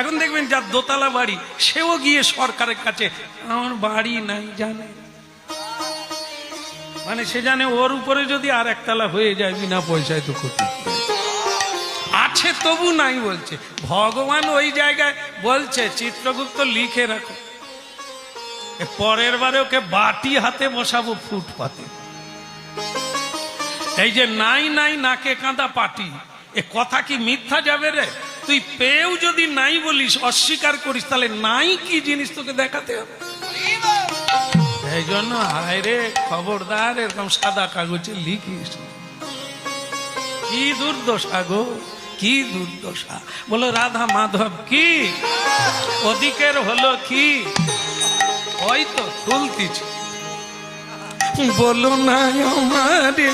এখন দেখবেন যার দোতলা বাড়ি, সেও গিয়ে সরকারের কাছে, আমার বাড়ি নাই জানে। মানে সে জানে ওর উপরে যদি আর একতলা হয়ে যায় বিনা পয়সায় তো ক্ষতি আছে তবু নাই বলছে। ভগবান ওই জায়গায় বলছে, চিত্রগুপ্ত লিখে রাখো। পরের বারে ওকে বাটি হাতে বসাবো ফুটপাতে। এই যে নাই নাই নাকে কাঁদা পাটি, এ কথা কি মিথ্যা যাবে রে? তুই পেয়েও যদি নাই বলিস, অস্বীকার করিস, তাহলে নাই কি জিনিস তোকে দেখাতে হবে? এই জন্য হায় রে, খবরদার, এরকম সাদা কাগজে লিখিস। কি দুর্দশা গো, কি দুর্দশা। বলো, রাধা মাধব কি? ওদিকের হলো কি? ওই তো তুলতিছে। বলো না আমারে,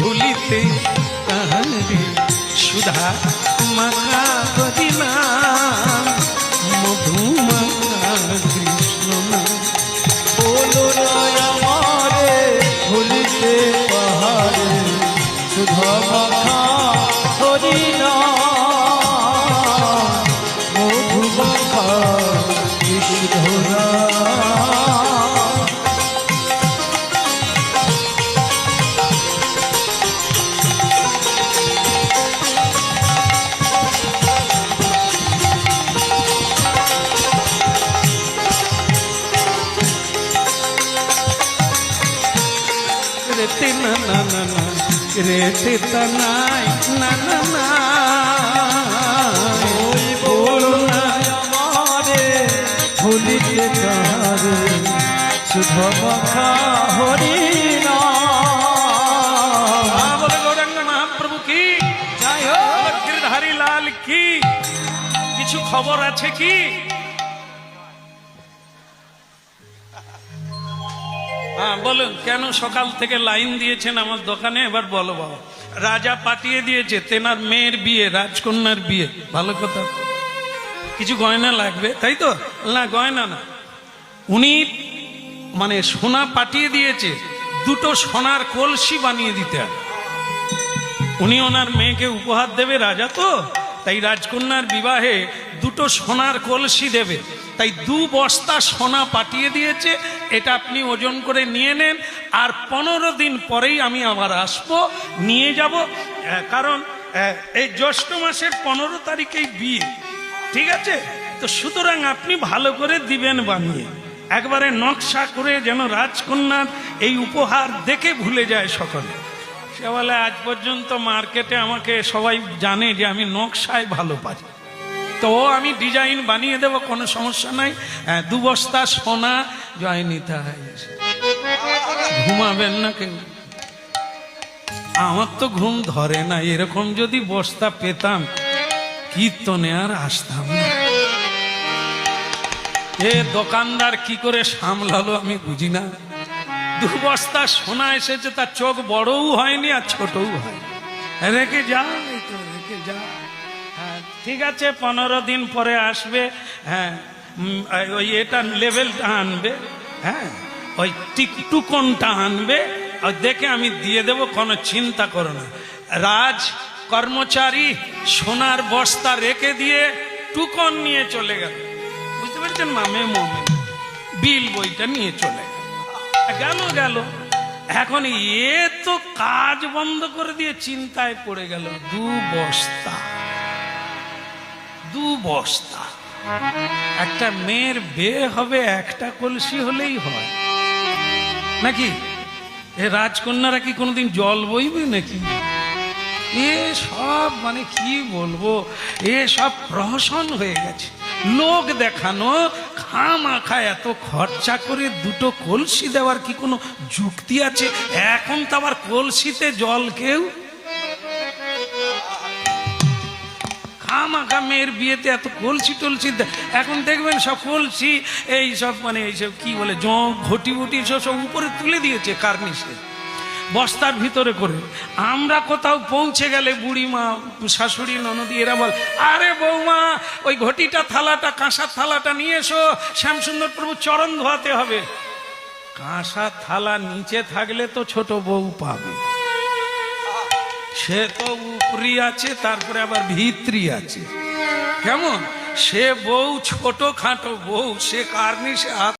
ভুলিতে সুধা মাখা কৃষ্ণরা রেতে না না না না রেতে তা নাই না বলে গিরধারী লাল কি? কিছু খবর আছে কি? হ্যাঁ বলুন কেন সকাল থেকে লাইন দিয়েছেন আমার দোকানে? এবার বলো বাবা। রাজা পাঠিয়ে দিয়েছে তেনার মেয়ের বিয়ে রাজকন্যার বিয়ে। ভালো কথা। কিছু গয়না লাগবে, তাই তো? না, গয়না না। উনি মানে সোনা পাঠিয়ে দিয়েছে, দুটো সোনার কলসি বানিয়ে দিতে উনি ওনার মেয়েকে উপহার দেবে, রাজা তো? তাই রাজকন্যার বিবাহে দুটো সোনার কলসি দেবে। তাই দু বস্তা সোনা পাঠিয়ে দিয়েছে, এটা আপনি ওজন করে নিয়ে নেন, আর পনেরো দিন পরেই আমি আবার আসব, নিয়ে যাব। কারণ এই জ্যৈষ্ঠ মাসের পনেরো তারিখেই বিয়ে। ঠিক আছে? তো সুতরাং আপনি ভালো করে দিবেন বানিয়ে। একবারে নকশা করে যেন রাজকন্যার এই উপহার দেখে ভুলে যায় সকলে। সে বলে আজ পর্যন্ত মার্কেটে আমাকে সবাই জানে যে আমি নকশায় ভালো পারি। তো আমি ডিজাইন বানিয়ে দেবো কোনো সমস্যা নাই। হ্যাঁ, দু বস্তা সোনা জয় নিতে হয় ঘুমাবেন না কেউ। আমার তো ঘুম ধরে না এরকম যদি বস্তা পেতাম কীর্তনে আর আসতাম এ দোকানদার কি করে সামলালো আমি বুঝি না। দু বস্তা সোনা এসেছে, তার চোখ বড়ও হয়নি আর ছোটও হয় রেখে যা তো রেখে যা। হ্যাঁ ঠিক আছে, পনেরো দিন পরে আসবে। হ্যাঁ ওই এটা লেভেলটা আনবে। হ্যাঁ ওই টিকটুকনটা আনবে, আর দেখে আমি দিয়ে দেব, কোনো চিন্তা করো না। রাজ কর্মচারী সোনার বস্তা রেখে দিয়ে টুকন নিয়ে চলে গেল। বুঝতে পারছেন মামে, মমে? বিল বইটা নিয়ে চলে গেল। গেল এখন এ তো কাজ বন্ধ করে দিয়ে চিন্তায় পড়ে গেল। দু বস্তা। দু বস্তা। একটা মেয়ের বিয়ে হবে, একটা কলসি হলেই হয়। নাকি? এ রাজকন্যারা কি কোনোদিন জল বইবে নাকি? এ সব মানে কি বলব? এ সব প্রহসন হয়ে গেছে। লোক দেখানো, খামাখা এত খরচা করে দুটো কলসি দেওয়ার কি কোনো যুক্তি আছে? এখন তো আবার কলসিতে জল কেউ? খামাখা মেয়ের বিয়েতে এত কলসি টলসি এখন দেখবেন সব কলসি, এই সব মানে এইসব কি বলে, জং, ঘটি ঘটি সব সব উপরে তুলে দিয়েছে কার্নিশে। বস্তার ভিতরে করে। আমরা কোথাও পৌঁছে গেলে বুড়ি মা শাশুড়ি, ননদি, এরা বল, আরে বৌমা, ওই ঘটিটা, থালাটা, কাঁসার থালাটা নিয়ে এসো, শ্যামসুন্দর প্রভু চরণ ধোয়াতে হবে। কাঁসা থালা নিচে থাকলে তো ছোট বউ পাবে। সে তো উপরি আছে, তারপরে আবার ভিত্রি আছে। কেমন? সে বউ ছোট খাটো বউ, সে কার্নিশে